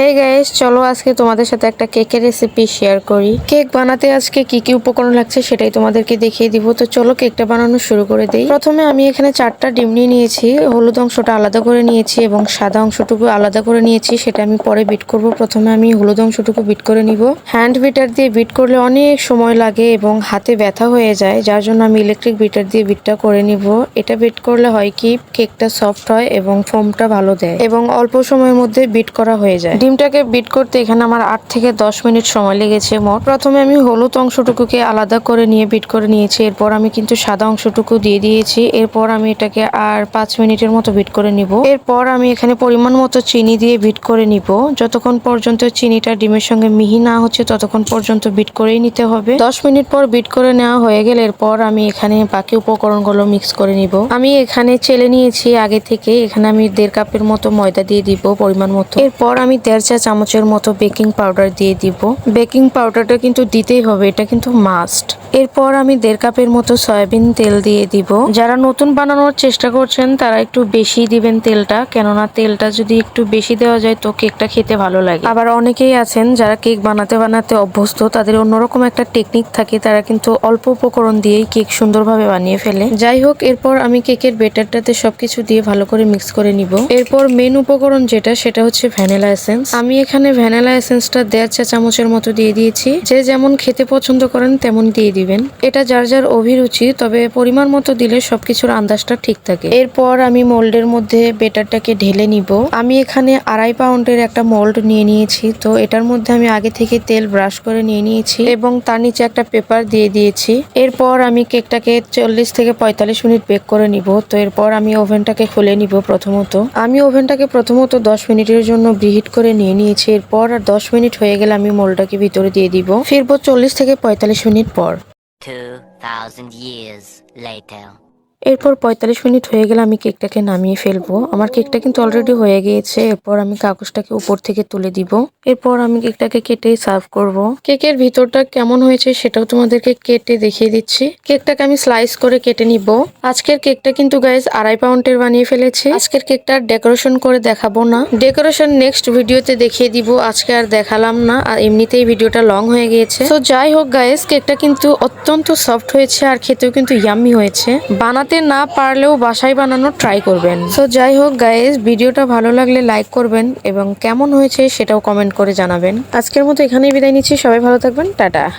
Hey guys চলো আজকে তোমাদের সাথে একটা কেকের রেসিপি শেয়ার করি। কেক বানাতে আজকে কি কি উপকরণ লাগছে সেটাই তোমাদেরকে দেখিয়ে দিব। তো চলো কেকটা বানানো শুরু করে দিই। প্রথমে আমি এখানে চারটা ডিম নিয়ে নিয়েছি, হলুদ অংশটা আলাদা করে নিয়েছি এবং সাদা অংশটুকু আলাদা করে নিয়েছি, সেটা আমি পরে বিট করব। প্রথমে আমি হলুদ অংশটুকু বিট করে নিব। হ্যান্ড বিটার দিয়ে বিট করলে অনেক সময় লাগে এবং হাতে ব্যথা হয়ে যায়, যার জন্য আমি ইলেকট্রিক বিটার দিয়ে বিটটা করে নিব। এটা বিট করলে হয় কি, কেকটা সফট হয় এবং ফোমটা ভালো দেয় এবং অল্প সময়ের মধ্যে বিট করা হয়ে যায়। ডিমটাকে বিট করতে এখানে আমার আট থেকে দশ মিনিট সময় লেগেছে মোট। প্রথমে আমি হলুদ অংশটুকুকে আলাদা করে নিয়ে বিট করে নিয়েছি, এরপর আমি কিন্তু সাদা অংশটুকু দিয়ে দিয়েছি, এরপর আমি এটাকে আর পাঁচ মিনিটের মতো বিট করে নিব। এরপর আমি এখানে পরিমাণ মতো চিনি দিয়ে বিট করে নিব। যতক্ষণ পর্যন্ত চিনিটা ডিমের সঙ্গে মিহি না হচ্ছে, ততক্ষণ পর্যন্ত বিট করেই নিতে হবে। দশ মিনিট পর বিট করে নেওয়া হয়ে গেলে এরপর আমি এখানে বাকি উপকরণগুলো মিক্স করে নিব। আমি এখানে চেলে নিয়েছি আগে থেকে, এখানে আমি দেড় কাপের মতো ময়দা দিয়ে দিব পরিমাণ মতো। এরপর আমি দেড় চা চামচের মতো বেকিং পাউডার দিয়ে দিব। বেকিং পাউডারটা কিন্তু দিতেই হবে, এটা কিন্তু মাস্ট এরপর আমি দেড় কাপের মতো সয়াবিন তেল দিয়ে দিব। যারা নতুন বানানোর চেষ্টা করছেন, তারা একটু বেশি দিবেন তেলটা, কেননা তেলটা যদি একটু বেশি দেওয়া যায়, তো কেকটা খেতে ভালো লাগে। আবার অনেকেই আছেন, যারা কেক বানাতে বানাতে অভ্যস্ত, তাদের অন্যরকম একটা টেকনিক থাকে, তারা কিন্তু অল্প উপকরণ দিয়েই কেক সুন্দরভাবে বানিয়ে ফেলে। যাই হোক, এরপর আমি কেকের বেটারটাতে সবকিছু দিয়ে ভালো করে মিক্স করে নিব। এরপর মেন উপকরণ যেটা, সেটা হচ্ছে ভ্যানিলা এসেন্স আমি এখানে ভ্যানিলা এসেন্সটা দেড় চা চামচের মতো দিয়ে দিয়েছি। যে যেমন খেতে পছন্দ করেন তেমন দিয়ে দিবেন। এটা যার যার অভিরুচি, তবে পরিমাণ মতো দিলে সবকিছুর আন্দাজটা ঠিক থাকে। এরপর আমি মোল্ডের মধ্যে বেটারটাকে ঢেলে নিব। আমি এখানে আড়াই পাউন্ডের একটা মোল্ড নিয়ে নিয়েছি। তো এটার মধ্যে আমি আগে থেকে তেল ব্রাশ করে নিয়ে নিয়েছি এবং তার নিচে একটা পেপার দিয়ে দিয়েছি। এরপর আমি কেকটাকে চল্লিশ থেকে পঁয়তাল্লিশ মিনিট বেক করে নিব। তো এরপর আমি ওভেনটাকে খুলে নিব প্রথমত। আমি ওভেনটাকে প্রথমত দশ মিনিটের জন্য বিহিট করে নিয়ে নিয়েছি এরপর আর দশ মিনিট হয়ে গেলে আমি মোলটাকে ভিতরে দিয়ে দিব ফিরবো চল্লিশ থেকে পঁয়তাল্লিশ মিনিট পর 2,000 years later. এরপর পঁয়তাল্লিশ মিনিট হয়ে গেলে আমি কেকটাকে নামিয়ে ফেলব। আমার কেকটা কিন্তু অলরেডি হয়ে গিয়েছে। এরপর আমি কাগজটাকে উপর থেকে তুলে দিব। এরপর আমি কেকটাকে কেটে সার্ভ করব। কেকের ভিতরটা কেমন হয়েছে সেটাও তোমাদেরকে কেটে দেখিয়ে দিচ্ছি। কেকটাকে আমি স্লাইস করে কেটে নিব। আজকের কেকটা কিন্তু গাইজ আড়াই পাউন্ডের বানিয়ে ফেলেছি। আজকের কেকটা ডেকোরেশন করে দেখাবো না। ডেকোরেশন নেক্সট ভিডিওতে দেখিয়ে দিব। আজকে আর দেখালাম না। আর এমনিতেই ভিডিওটা লং হয়ে গিয়েছে। তো যাই হোক গাইজ কেকটা কিন্তু অত্যন্ত সফট হয়েছে আর খেতেও কিন্তু ইয়াম্মি হয়েছে। বানাতে না পারলেও বাসায় বানানোর ট্রাই করবেন। তো যাই হোক গাইজ ভিডিওটা ভালো লাগলে লাইক করবেন এবং কেমন হয়েছে সেটাও কমেন্ট করে জানাবেন। আজকের মতো এখানেই বিদায় নিচ্ছি। সবাই ভালো থাকবেন। টাটা।